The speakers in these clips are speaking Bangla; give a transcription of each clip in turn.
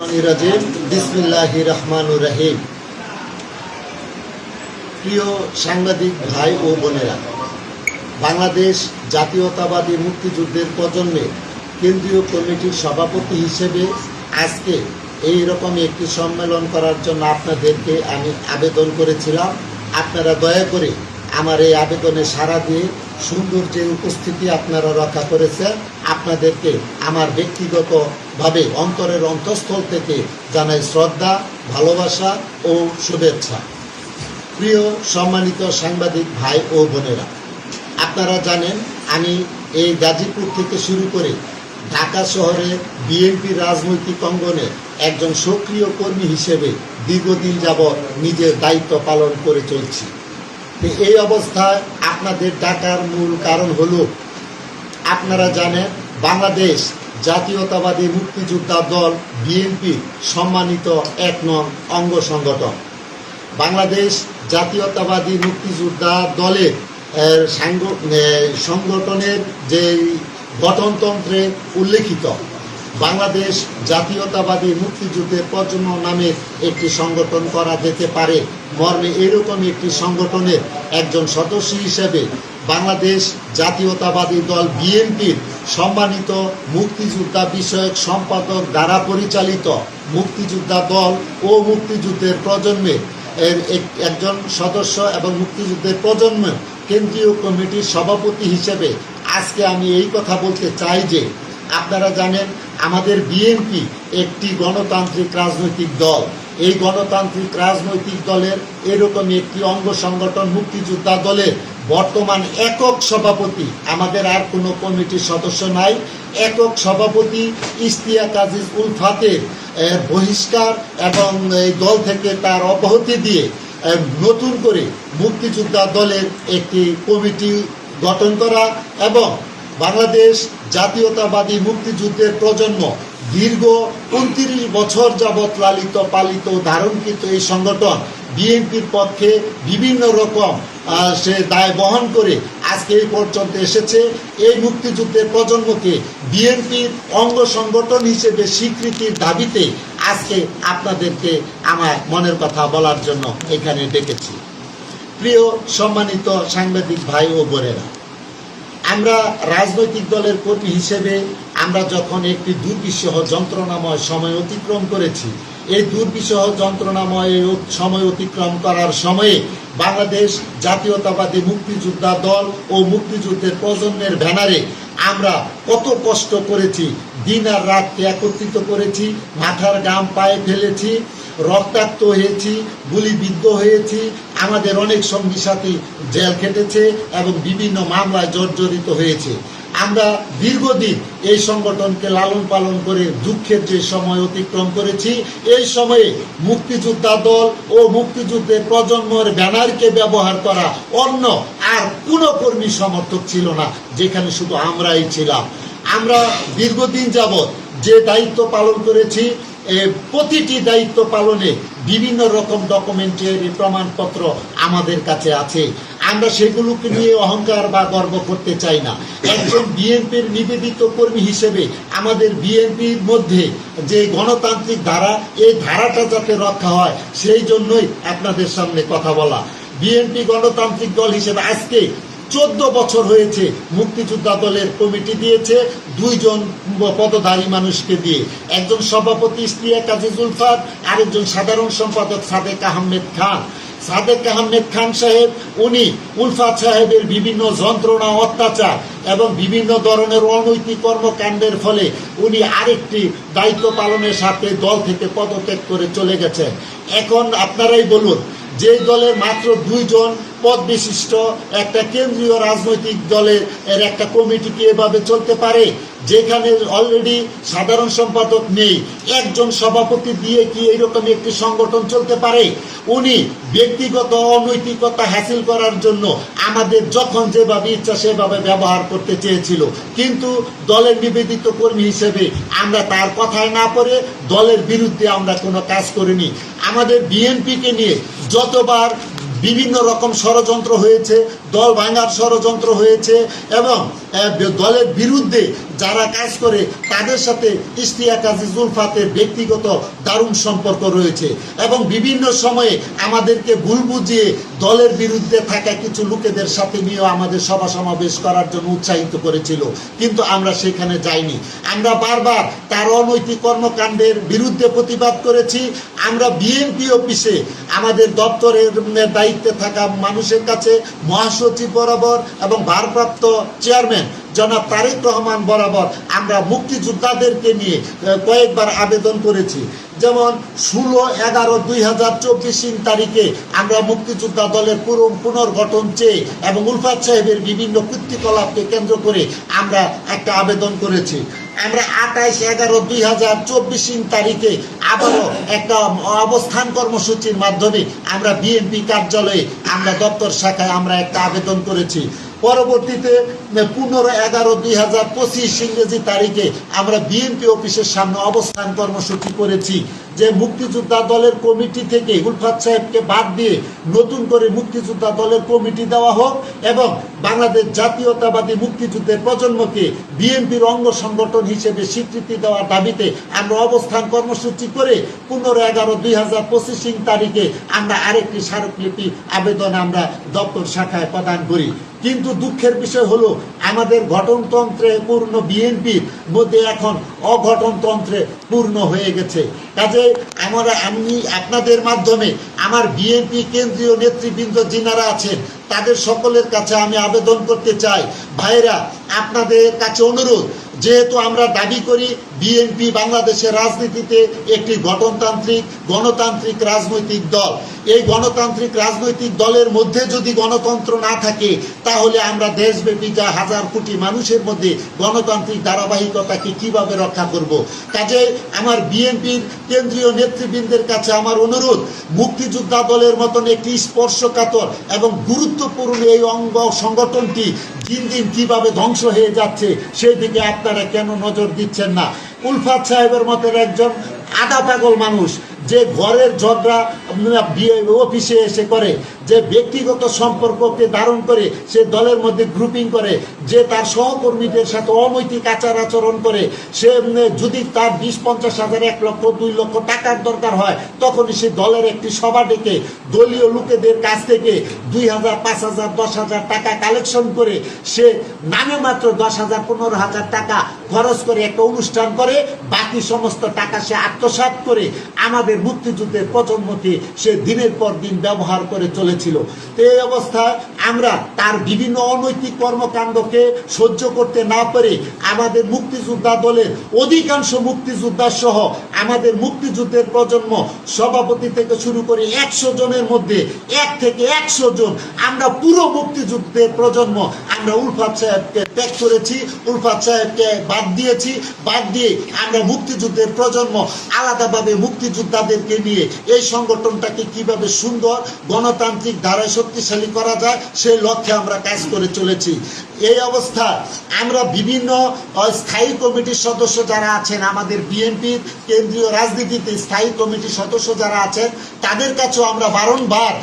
রাজিম বিসমিল্লাহ রহমানুর রহিম। প্রিয় সাংবাদিক ভাই ও বোনেরা, বাংলাদেশ জাতীয়তাবাদী মুক্তিযুদ্ধের প্রজন্মে কেন্দ্রীয় কমিটির সভাপতি হিসেবে আজকে এই রকম একটি সম্মেলন করার জন্য আপনাদেরকে আমি আবেদন করেছিলাম। আপনারা দয়া করে আমার এই আবেদনে সাড়া দিয়ে সুন্দর যে উপস্থিতি আপনারা রক্ষা করেছেন, আপনাদেরকে আমার ব্যক্তিগতভাবে অন্তরের অন্তঃস্থল থেকে জানাই শ্রদ্ধা, ভালোবাসা ও শুভেচ্ছা। প্রিয় সম্মানিত সাংবাদিক ভাই ও বোনেরা, আপনারা জানেন আমি এই গাজীপুর থেকে শুরু করে ঢাকা শহরে বিএনপি রাজনৈতিক অঙ্গনে একজন সক্রিয় কর্মী হিসেবে দীর্ঘদিন যাবৎ নিজের দায়িত্ব পালন করে চলছি। এই অবস্থায় আপনাদের ডাকার মূল কারণ হলো, আপনারা জানেন, বাংলাদেশ জাতীয়তাবাদী মুক্তিযোদ্ধা দল বিএনপি সম্মানিত এক নং অঙ্গ সংগঠন। বাংলাদেশ জাতীয়তাবাদী মুক্তিযোদ্ধা দলের সংগঠনের যে গঠনতন্ত্রে উল্লেখিত বাংলাদেশ জাতীয়তাবাদী মুক্তিযুদ্ধের প্রজন্ম নামে একটি সংগঠন করা যেতে পারে। মর্মে এরকম একটি সংগঠনের একজন সদস্য হিসেবে বাংলাদেশ জাতীয়তাবাদী দল বিএনপির সম্মানিত মুক্তিযোদ্ধা বিষয়ক সম্পাদক দ্বারা পরিচালিত মুক্তিযোদ্ধা দল ও মুক্তিযুদ্ধের প্রজন্মে এর এক- একজন সদস্য এবং মুক্তিযুদ্ধের প্রজন্ম কেন্দ্রীয় কমিটির সভাপতি হিসেবে আজকে আমি এই কথা বলতে চাই যে আপনারা জানেন আমাদের বিএনপি একটি গণতান্ত্রিক রাজনৈতিক দল। এই গণতান্ত্রিক রাজনৈতিক দলের এরকমই একটি অঙ্গ সংগঠন মুক্তিযোদ্ধা দলের বর্তমান একক সভাপতি, আমাদের আর কোনো কমিটির সদস্য নাই। একক সভাপতি ইস্তিয়াক আজিজ উলফাতের বহিষ্কার এবং এই দল থেকে তার অব্যাহতি দিয়ে নতুন করে মুক্তিযোদ্ধা দলের একটি কমিটি গঠন করা এবং বাংলাদেশ জাতীয়তাবাদী মুক্তিযুদ্ধের প্রজন্ম দীর্ঘ উনত্রিশ বছর যাবৎ লালিত, পালিত ধারণকৃত এই সংগঠন বিএনপির পক্ষে বিভিন্ন রকম সে দায় বহন করে আজকে এই পর্যন্ত এসেছে। এই মুক্তিযুদ্ধের প্রজন্মকে বিএনপির অঙ্গ সংগঠন হিসেবে স্বীকৃতির দাবিতে আজকে আপনাদেরকে আমার মনের কথা বলার জন্য এখানে ডেকেছি। প্রিয় সম্মানিত সাংবাদিক ভাই ও বোনেরা আমরা রাজনৈতিক দলের কর্মী হিসেবে আমরা যখন একটি দুর্বিষহ যন্ত্রণাময় সময় অতিক্রম করেছি, এই দুর্বিষহ যন্ত্রণাময় সময় অতিক্রম করার সময়ে বাংলাদেশ জাতীয়তাবাদী মুক্তিযোদ্ধা দল ও মুক্তিযুদ্ধের প্রজন্মের ব্যানারে আমরা কত কষ্ট করেছি, দিন আর রাতকে একত্রিত করেছি, মাথার গাম পায়ে ফেলেছি, রক্তাক্ত হয়েছি, গুলিবিদ্ধ হয়েছি আমাদের অনেক সঙ্গী সাথী জেল খেটেছে এবং বিভিন্ন মামলায় জর্জরিত হয়েছে। আমরা দীর্ঘদিন এই সংগঠনকে লালন পালন করে দুঃখের যে সময় অতিক্রম করেছি, এই সময়ে মুক্তিযোদ্ধা দল ও মুক্তিযুদ্ধের প্রজন্মের ব্যানারকে ব্যবহার করা অন্য আর কোনো কর্মী সমর্থক ছিল না, যেখানে শুধু আমরাই ছিলাম। আমরা দীর্ঘদিন যাবৎ যে দায়িত্ব পালন করেছি প্রতিটি দায়িত্ব পালনে বিভিন্ন রকম ডকুমেন্টারি প্রমাণপত্র আমাদের কাছে আছে। আমরা সেগুলোকে নিয়ে অহংকার বা গর্ব করতে চাই না। একজন বিএনপির নিবেদিত কর্মী হিসেবে আমাদের বিএনপির মধ্যে যে গণতান্ত্রিক ধারা, এই ধারাটা যাতে রক্ষা হয়, সেই জন্যই আপনাদের সামনে কথা বলা। বিএনপি গণতান্ত্রিক দল হিসেবে আজকে চোদ্দ বছর হয়েছে মুক্তিযোদ্ধা দলের কমিটি দিয়েছে দুইজন পদধারী মানুষকে দিয়ে। একজন সভাপতি স্ত্রিয়া কাজিজুল ফাদ আরেকজন সাধারণ সম্পাদক সাদেক আহমেদ খান। সাদেক আহমেদ খান সাহেব, উনি উলফাত সাহেবের বিভিন্ন যন্ত্রণা, অত্যাচার এবং বিভিন্ন ধরনের অনৈতিক কর্মকাণ্ডের ফলে উনি আরেকটি দায়িত্ব পালনের সাথে দল থেকে পদত্যাগ করে চলে গেছেন। এখন আপনারাই বলুন, যে দলের মাত্র দুইজন পদ বিশিষ্ট একটা কেন্দ্রীয় রাজনৈতিক দলের এর একটা কমিটি কি এভাবে চলতে পারে? যেখানে অলরেডি সাধারণ সম্পাদক নেই। একজন সভাপতি দিয়ে কি এইরকম একটি সংগঠন চলতে পারে? উনি ব্যক্তিগত অনৈতিকতা হাসিল করার জন্য আমাদের যখন যেভাবে ইচ্ছা সেভাবে ব্যবহার করতে চেয়েছিল। কিন্তু দলের নিবেদিত কর্মী হিসেবে আমরা তার কথায় না পড়ে দলের বিরুদ্ধে আমরা কোনো কাজ করিনি। আমাদের বিএনপিকে নিয়ে যতবার বিভিন্ন রকম ষড়যন্ত্র হয়েছে দল ভাঙার ষড়যন্ত্র হয়েছে এবং দলের বিরুদ্ধে যারা কাজ করে, তাদের সাথে ইশতিয়া কাজী জুলফাতের ব্যক্তিগত দারুণ সম্পর্ক রয়েছে এবং বিভিন্ন সময়ে আমাদেরকে ভুল বুঝিয়ে দলের বিরুদ্ধে থাকা কিছু লোকেদের সাথে নিয়েও আমাদের সভা সমাবেশ করার জন্য উৎসাহিত করেছিল। কিন্তু আমরা সেখানে যাইনি। আমরা বারবার তার অনৈতিক কর্মকাণ্ডের বিরুদ্ধে প্রতিবাদ করেছি। আমরা বিএনপি অফিসে আমাদের দপ্তরের দায়িত্বে থাকা মানুষের কাছে মহাসচিব বরাবর এবং ভারপ্রাপ্ত চেয়ারম্যান জনাব তারেক রহমান বরাবর আমরা মুক্তিযোদ্ধাদেরকে নিয়ে কয়েকবার আবেদন করেছি। যেমন, ষোলো এগারো দুই হাজার চব্বিশ তারিখে আমরা মুক্তিযোদ্ধা দলের পুনর্গঠন চেয়ে এবং উলফাত সাহেবের বিভিন্ন কৃত্রিকলাপকে কেন্দ্র করে আমরা একটা আবেদন করেছি। আমরা আঠাইশ এগারো দুই হাজার চব্বিশ তারিখে আবারও একটা অবস্থান কর্মসূচির মাধ্যমে আমরা বিএনপি কার্যালয়ে, আমরা দপ্তর শাখায় আমরা একটা আবেদন করেছি। পরবর্তীতে পনেরো এগারো দুই হাজার পঁচিশ ইংরেজি তারিখে আমরা বিএনপি অফিসের সামনে অবস্থান কর্মসূচি করেছি। যে মুক্তিযোদ্ধা দলের কমিটি থেকে উলফাত সাহেবকে বাদ দিয়ে নতুন করে মুক্তিযোদ্ধা দলের কমিটি দেওয়া হোক এবং বাংলাদেশ জাতীয়তাবাদী মুক্তিযুদ্ধের প্রজন্মকে বিএনপির অঙ্গ সংগঠন হিসেবে স্বীকৃতি দেওয়ার দাবিতে আমরা অবস্থান কর্মসূচি করে পনেরো এগারো দুই হাজার পঁচিশ তারিখে আমরা আরেকটি স্মারকলিপি আবেদন আমরা দপ্তর শাখায় প্রদান করি। কিন্তু দুঃখের বিষয় হলো, আমাদের গঠনতন্ত্রে পূর্ণ বিএনপির মধ্যে এখন অঘটনতন্ত্রে পূর্ণ হয়ে গেছে। কাজে আমরা আমি আপনাদের মাধ্যমে আমার বিএনপি কেন্দ্রীয় নেতৃবৃন্দ যিনারা আছেন, তাদের সকলের কাছে আমি আবেদন করতে চাই। ভাইরা আপনাদের কাছে অনুরোধ, যেহেতু আমরা দাবি করি বিএনপি বাংলাদেশের রাজনীতিতে একটি গণতান্ত্রিক গণতান্ত্রিক রাজনৈতিক দল এই গণতান্ত্রিক রাজনৈতিক দলের মধ্যে যদি গণতন্ত্র না থাকে, তাহলে আমরা দেশব্যাপী যা হাজার কোটি মানুষের মধ্যে গণতান্ত্রিক ধারাবাহিকতাকে কীভাবে রক্ষা করব? কাজে আমার বিএনপির কেন্দ্রীয় নেতৃবৃন্দের কাছে আমার অনুরোধ, মুক্তিযোদ্ধা দলের মতন একটি স্পর্শকাতর এবং গুরুত্বপূর্ণ এই অঙ্গ সংগঠনটি দিন দিন কীভাবে ধ্বংস হয়ে যাচ্ছে সেই দিকে আপনারা কেন নজর দিচ্ছেন না? উলফাত সাহেবের মতের একজন আধা পাগল মানুষ যে ঘরের ঝগড়া অফিসে এসে করে। যে ব্যক্তিগত সম্পর্ককে ধারণ করে সে দলের মধ্যে গ্রুপিং করে, যে তার সহকর্মীদের সাথে অনৈতিক আচার আচরণ করে, সে যদি তার বিশ, পঞ্চাশ হাজার, এক লক্ষ, দুই লক্ষ টাকার দরকার হয়, তখনই সে দলের একটি সভা ডেকে দলীয় লোকেদের কাছ থেকে দুই হাজার, পাঁচ হাজার, দশ হাজার টাকা কালেকশন করে সে নামে মাত্র দশ হাজার, পনেরো হাজার টাকা খরচ করে একটা অনুষ্ঠান করে, বাকি সমস্ত টাকা সে আত্মসাৎ করে আমাদের মুক্তিযুদ্ধের প্রজন্মকে সে দিনের পর দিন ব্যবহার করে চলেছিল তো এই অবস্থায় আমরা তার বিভিন্ন অনৈতিক কর্মকাণ্ডকে সহ্য করতে না পেরে আমাদের মুক্তিযোদ্ধা দলের অধিকাংশ মুক্তিযোদ্ধা সহ আমাদের মুক্তিযুদ্ধের প্রজন্ম সভাপতি থেকে শুরু করে একশো জনের মধ্যে এক থেকে একশো জন আমরা পুরো মুক্তিযুদ্ধের প্রজন্ম আমরা উলফাত সাহেবকে ত্যাগ করেছি, উলফাত সাহেবকে বাদ দিয়েছি। বাদ দিয়ে আমরা মুক্তিযুদ্ধের প্রজন্ম আলাদাভাবে মুক্তিযোদ্ধাদেরকে নিয়ে এই সংগঠনটাকে কীভাবে সুন্দর, গণতান্ত্রিক, ধারায় শক্তিশালী করা যায় সেই লক্ষ্যে আমরা কাজ করে চলেছি। এই অবস্থা আমরা বিভিন্ন স্থায়ী কমিটির সদস্য যারা আছেন, আমাদের বিএনপির কেন্দ্রীয় রাজনীতিতে স্থায়ী কমিটির সদস্য যারা আছেন, তাদের কাছেও আমরা বারংবার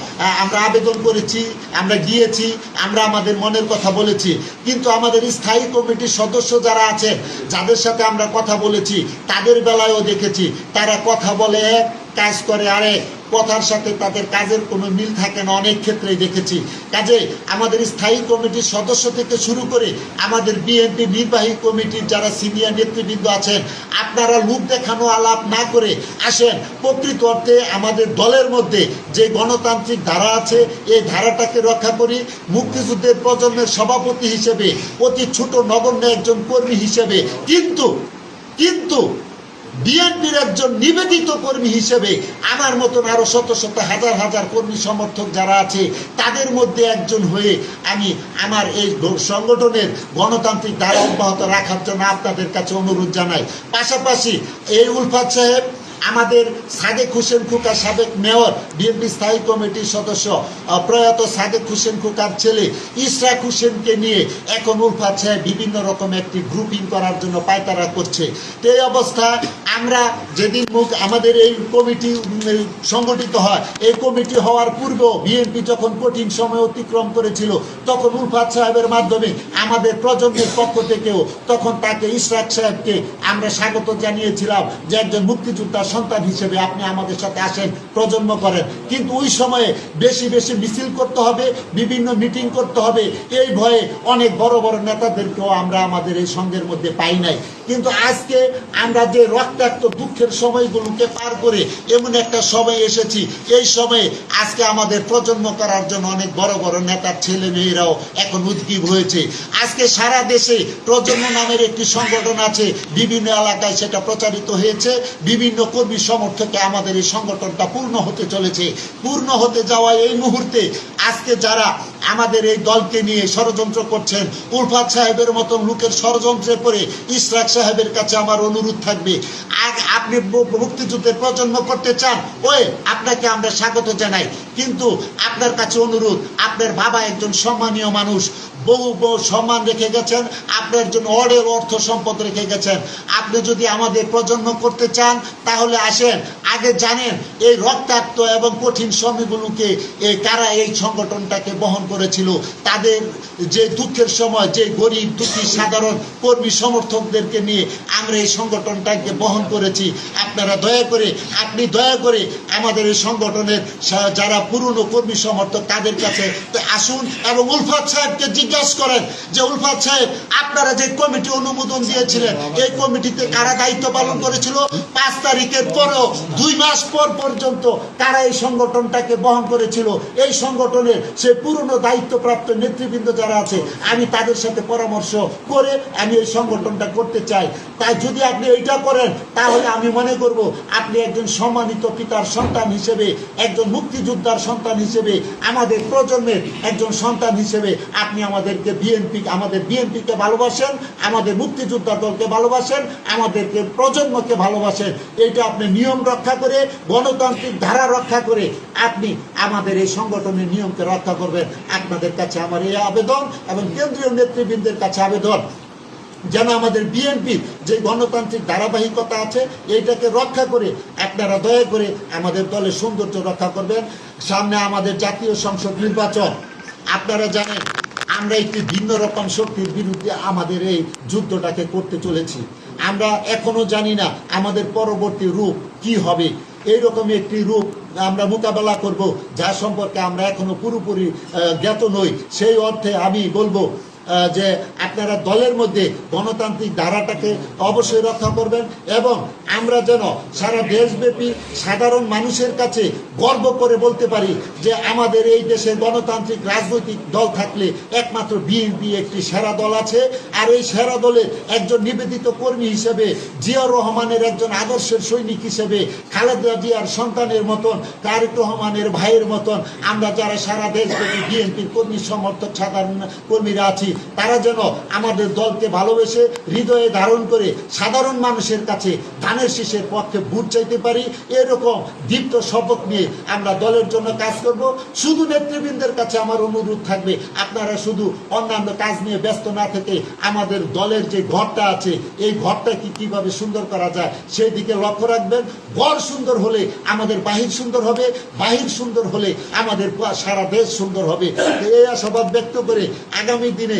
আমরা আবেদন করেছি, আমরা গিয়েছি, আমরা আমাদের মনের কথা বলেছি। কিন্তু আমাদের স্থায়ী কমিটির সদস্য যারা আছে যাদের সাথে আমরা কথা বলেছি, তাদের বেলায়ও দেখেছি, তারা কথা বলে এক কাজ করে আরেক কথার সাথে তাদের কাজের কোনো মিল থাকে না অনেক ক্ষেত্রেই দেখেছি। কাজে আমাদের স্থায়ী কমিটির সদস্য থেকে শুরু করে আমাদের বিএনপি নির্বাহী কমিটির যারা সিনিয়র নেতৃবৃন্দ আছেন, আপনারা লোক দেখানো আলাপ না করে আসেন। প্রকৃত অর্থে আমাদের দলের মধ্যে যে গণতান্ত্রিক ধারা আছে, এই ধারাটাকে রক্ষা করি। মুক্তিযুদ্ধের প্রজন্মের সভাপতি হিসেবে, অতি ছোট নগণ্য একজন কর্মী হিসেবে। কিন্তু কিন্তু বিএনপির একজন নিবেদিত কর্মী হিসেবে আমার মতন আরও শত শত হাজার হাজার কর্মী সমর্থক যারা আছে, তাদের মধ্যে একজন হয়ে আমি আমার এই সংগঠনের গণতান্ত্রিক ধারা অব্যাহত রাখার জন্য আপনাদের কাছে অনুরোধ জানাই। পাশাপাশি এই উলফাত সাহেব আমাদের সাদেক হোসেন খোকা সাবেক মেয়র, বিএনপি স্থায়ী কমিটির সদস্য প্রয়াত সাদেক হোসেন খোকার ছেলে ইশরাক হোসেনকে নিয়ে এখন উলফাত সাহেব বিভিন্ন রকম একটি গ্রুপিং করার জন্য পায়তারা করছে। তো এই অবস্থায় আমরা যেদিন মুখ, আমাদের এই কমিটি সংগঠিত হয়, এই কমিটি হওয়ার পূর্বেও বিএনপি যখন কঠিন সময় অতিক্রম করেছিল, তখন উলফাত সাহেবের মাধ্যমে আমাদের প্রজন্মের পক্ষ থেকেও তখন তাকে ইশরাক সাহেবকে আমরা স্বাগত জানিয়েছিলাম যে একজন মুক্তিযোদ্ধার সন্তান হিসেবে আপনি আমাদের সাথে আসেন, প্রজন্ম করেন। কিন্তু ওই সময়ে বেশি বেশি মিছিল করতে হবে, বিভিন্ন মিটিং করতে হবে। এই ভয়ে অনেক বড় বড় নেতাদেরকেও আমরা আমাদের এই সঙ্গের মধ্যে পাই নাই। কিন্তু আজকে আমরা যে রক্তাক্ত দুঃখের সময়গুলোকে পার করে এমন একটা সময় এসেছি, এই সময়ে আজকে আমাদের প্রজন্ম করার জন্য অনেক বড় বড় নেতার ছেলে মেয়েরাও এখন উদ্গীব হয়েছে। আজকে সারা দেশে প্রজন্ম নামের একটি সংগঠন আছে, বিভিন্ন এলাকায় সেটা প্রচারিত হয়েছে, বিভিন্ন কর্মী সমর্থকে আমাদের এই সংগঠনটা পূর্ণ হতে চলেছে। পূর্ণ হতে যাওয়া এই মুহূর্তে আজকে যারা আমাদের এই দলকে নিয়ে ষড়যন্ত্র করছেন। উলফাত সাহেবের মতন লোকের ষড়যন্ত্রে পড়ে ইশরাক সাহেবের কাছে আমার অনুরোধ থাকবে। আগ আপনি মুক্তিযুদ্ধের প্রজন্ম করতে চান ওই আপনাকে আমরা স্বাগত জানাই। কিন্তু আপনার কাছে অনুরোধ, আপনার বাবা একজন সম্মানীয় মানুষ, বহু বহু সম্মান রেখে গেছেন, আপনার জন্য অডের অর্থ সম্পদ রেখে গেছেন। আপনি যদি আমাদের প্রজন্ম করতে চান, তাহলে আসেন, আগে জানেন এই রক্তাক্ত এবং কঠিন শ্রমিকগুলোকে এই কারা এই সংগঠনটাকে বহন করেছিল। তাদের যে দুঃখের সময়, যে গরিব, দুঃখী, সাধারণ কর্মী সমর্থকদেরকে নিয়ে আমরা এই সংগঠনটাকে বহন করেছি। আপনারা দয়া করে, আপনি দয়া করে আমাদের এই সংগঠনের যারা পুরনো কর্মী সমর্থক, তাদের কাছে আসুন এবং উলফাত সাহেবকে জিজ্ঞাসা করেন যে, উলফাত সাহেব, আপনারা যে কমিটি অনুমোদন দিয়েছিলেন, এই কমিটিতে কারা দায়িত্ব পালন করেছিল? পাঁচ তারিখের পরেও দুই মাস পর পর্যন্ত তারা এই সংগঠনটাকে বহন করেছিল। এই সংগঠনের সে পুরনো দায়িত্বপ্রাপ্ত নেতৃবৃন্দ যারা আছে, আমি তাদের সাথে পরামর্শ করে আমি এই সংগঠনটা করতে চাই। তাই যদি আপনি এইটা করেন, তাহলে আমি মনে করব আপনি একজন সম্মানিত পিতার সন্তান হিসেবে, একজন মুক্তিযোদ্ধার সন্তান হিসেবে, আমাদের প্রজন্মের একজন সন্তান হিসেবে আপনি আমাদেরকে বিএনপি আমাদের বিএনপিকে ভালোবাসেন, আমাদের মুক্তিযোদ্ধা দলকে ভালোবাসেন, আমাদেরকে প্রজন্মকে ভালোবাসেন। এটা আপনি নিয়ম রক্ষা করে, গণতান্ত্রিক ধারা রক্ষা করে আপনি আমাদের এই সংগঠনের নিয়মকে রক্ষা করবেন। আপনাদের কাছে আমার এই আবেদন এবং কেন্দ্রীয় নেতৃবৃন্দের কাছে আবেদন। যেন আমাদের বিএনপির যে গণতান্ত্রিক ধারাবাহিকতা আছে, এইটাকে রক্ষা করে, আপনারা দয়া করে আমাদের দলের সৌন্দর্য রক্ষা করবেন। সামনে আমাদের জাতীয় সংসদ নির্বাচন। আপনারা জানেন, আমরা একটি ভিন্ন রকম শক্তির বিরুদ্ধে আমাদের এই যুদ্ধটাকে করতে চলেছি। আমরা এখনও জানি না আমাদের পরবর্তী রূপ কি হবে। এইরকম একটি রূপ আমরা মোকাবেলা করব যা সম্পর্কে আমরা এখনও পুরোপুরি জ্ঞাত নই। সেই অর্থে আমি বলব যে আপনারা দলের মধ্যে গণতান্ত্রিক ধারাটাকে অবশ্যই রক্ষা করবেন এবং আমরা যেন সারা দেশব্যাপী সাধারণ মানুষের কাছে গর্ব করে বলতে পারি যে আমাদের এই দেশে গণতান্ত্রিক রাজনৈতিক দল থাকলে একমাত্র বিএনপি একটি সেরা দল আছে। আর এই সেরা দলের একজন নিবেদিত কর্মী হিসেবে, জিয়াউর রহমানের একজন আদর্শের সৈনিক হিসেবে, খালেদা জিয়ার সন্তানের মতন, তারেক রহমানের ভাইয়ের মতন আমরা যারা সারা দেশব্যাপী বিএনপির কর্মী, সমর্থক, সাধারণ কর্মীরা আছি তারা যেন আমাদের দলকে ভালোবেসে হৃদয়ে ধারণ করে সাধারণ মানুষের কাছে ধানের শীষের পক্ষে ভোট চাইতে পারি, এরকম দীপ্ত শপথ নিয়ে আমরা দলের জন্য কাজ করব। শুধু নেতৃবৃন্দের কাছে আমার অনুরোধ থাকবে, আপনারা শুধু অন্যান্য কাজ নিয়ে ব্যস্ত না থেকে আমাদের দলের যে ঘরটা আছে, এই ঘরটা কি কীভাবে সুন্দর করা যায় সেই দিকে লক্ষ্য রাখবেন। ঘর সুন্দর হলে আমাদের বাহির সুন্দর হবে, বাহির সুন্দর হলে আমাদের সারা দেশ সুন্দর হবে। এই আশাবাদ ব্যক্ত করে আগামী দিনে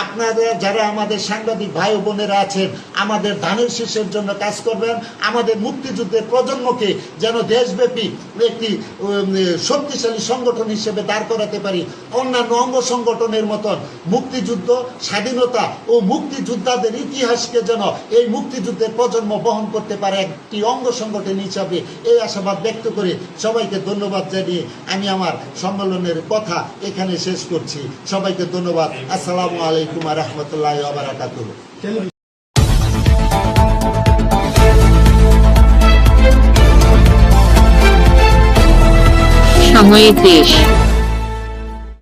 আপনারা যারা আমাদের সাংবাদিক ভাই বোনেরা আছেন, আমাদের ধানের শীষের জন্য কাজ করবেন, আমাদের মুক্তিযুদ্ধের প্রজন্মকে যেন দেশব্যাপী একটি শক্তিশালী সংগঠন হিসেবে দাঁড় করাতে পারি। অন্যান্য অঙ্গ সংগঠনের মতন মুক্তিযুদ্ধ, স্বাধীনতা ও মুক্তিযোদ্ধাদের ইতিহাসকে যেন এই মুক্তিযুদ্ধের প্রজন্ম বহন করতে পারে একটি অঙ্গ সংগঠন হিসাবে। এই আশাবাদ ব্যক্ত করে সবাইকে ধন্যবাদ জানিয়ে আমি আমার সম্মেলনের কথা এখানে শেষ করছি। সবাইকে ধন্যবাদ। আসসালামু আলাইকুম। রহমতুল্লাহ বারাকাতুহ। সময়ের দেশ